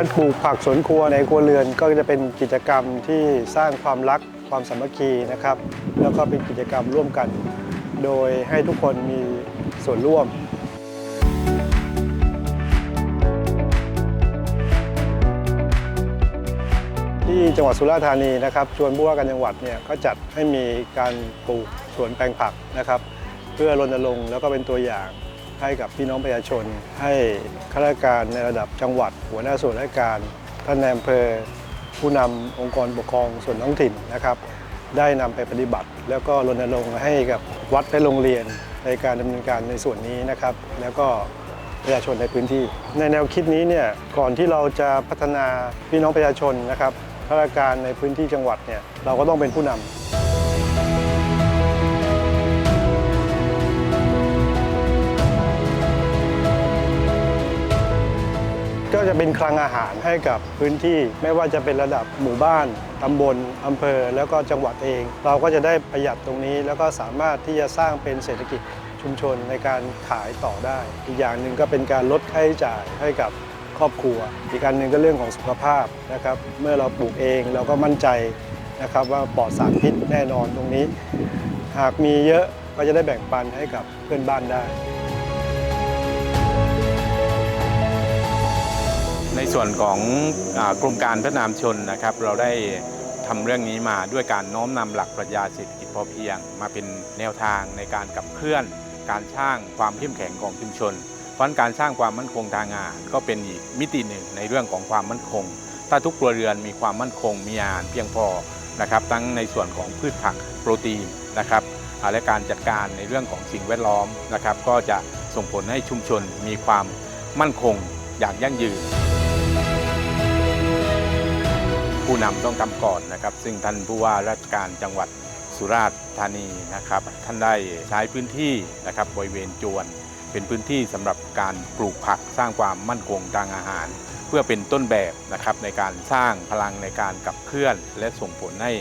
การปลูกผักสวนครัวในครัวเรือนก็จะเป็นกิจกรรมที่สร้างความรักความสามัคคีนะครับ แล้วก็เป็นกิจกรรมร่วมกัน โดยให้ทุกคนมีส่วนร่วมที่จังหวัดสุราษฎร์ธานีนะครับชวนผู้ว่าการจังหวัดเนี่ยก็จัดให้มีการปลูกสวนแปลงผักนะครับ เพื่อรณรงค์แล้วก็เป็นตัวอย่าง ให้กับพี่น้องประชาชน ให้ข้าราชการในระดับจังหวัด หัวหน้าส่วนราชการ ท่านนายอำเภอ ผู้นำองค์กรปกครองส่วนท้องถิ่นนะครับ ได้นำไปปฏิบัติ แล้วก็รณรงค์ให้กับวัดและโรงเรียนในการดำเนินการในส่วนนี้นะครับ แล้วก็ประชาชนในพื้นที่ ในแนวคิดนี้เนี่ยก่อนที่เราจะพัฒนาพี่น้องประชาชนนะครับข้าราชการในพื้นที่จังหวัดเนี่ยเราก็ต้องเป็นผู้นำ ก็จะเป็นคลังอาหารให้กับพื้นที่ไม่ว่าจะเป็นระดับหมู่บ้าน ตำบล อำเภอ แล้วก็จังหวัดเอง เราก็จะได้ประหยัดตรงนี้ แล้วก็สามารถที่จะสร้างเป็นเศรษฐกิจชุมชนในการขายต่อได้ อีกอย่างหนึ่งก็เป็นการลดค่าใช้จ่ายให้กับครอบครัว อีกการหนึ่งก็เรื่องของสุขภาพนะครับ เมื่อเราปลูกเองเราก็มั่นใจนะครับว่าปลอดสารพิษแน่นอนตรงนี้ หากมีเยอะก็จะได้แบ่งปันให้กับเพื่อนบ้านได้ ในส่วนของอากรมการพัฒนามชนนะครับ เราได้ทำเรื่องนี้มาด้วยการน้อมนำหลักปรัชญาเศรษฐกิจพอเพียง มาเป็นแนวทางในการขับเคลื่อน การสร้างความเข้มแข็งของชุมชน เพราะนั้นการสร้างความมั่นคงทางอาหารก็เป็นอีกมิติหนึ่งในเรื่องของความมั่นคง ถ้าทุกครัวเรือนมีความมั่นคงมีอาหารเพียงพอนะครับทั้งในส่วนของพืชผักโปรตีนนะครับและการจัดการในเรื่องของสิ่งแวดล้อมนะครับ ก็จะส่งผลให้ชุมชนมีความมั่นคงอย่างยั่งยืน ผู้นำต้องทำก่อนนะครับ ซึ่งท่านผู้ว่าราชการจังหวัดสุราษฎร์ธานีนะครับ ท่านได้ใช้พื้นที่นะครับบริเวณจวน เป็นพื้นที่สำหรับการปลูกผักสร้างความมั่นคงทางอาหาร เพื่อเป็นต้นแบบนะครับในการสร้างพลังในการขับเคลื่อน และส่งผลให้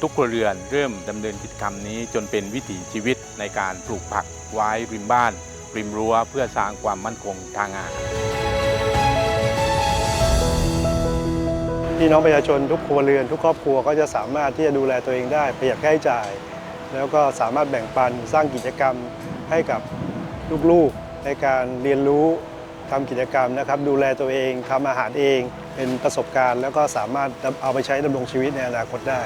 ทุกครัวเรือนเริ่มดำเนินกิจกรรมนี้ จนเป็นวิถีชีวิตในการปลูกผักไว้ริมบ้าน ริมรั้วเพื่อสร้างความมั่นคงทางอาหาร พี่น้องประชาชนทุกครัวเรือน ทุกครอบครัวก็จะสามารถที่จะดูแลตัวเองได้ประหยัดค่าใช้จ่าย แล้วก็สามารถแบ่งปันสร้างกิจกรรมให้กับลูกๆในการเรียนรู้ทำกิจกรรมนะครับ ดูแลตัวเองทำอาหารเอง เป็นประสบการณ์ แล้วก็สามารถเอาไปใช้ดำรงชีวิตในอนาคตได้